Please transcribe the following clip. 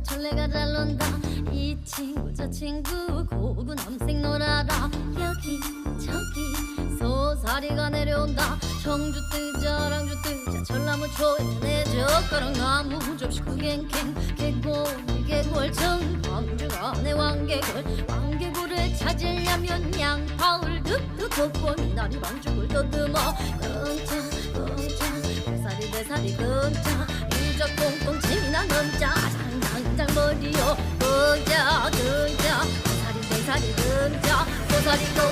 철레가 잘 논다? 이 친구 저 친구 고구 남색 놀아라 여기 저기 소사리가 내려온다. 청주 뜨자 랑주 뜨자. 전나무 초에 내 젓가락 나무 접시 구갱캔. 개고기 개골청 광주가 내 왕개골. 왕개골을 찾으려면 양파울 득득 걷고 미나리 반죽을 더듬어. 끙짜 끙짜 대사리 대사리 끙짜 割と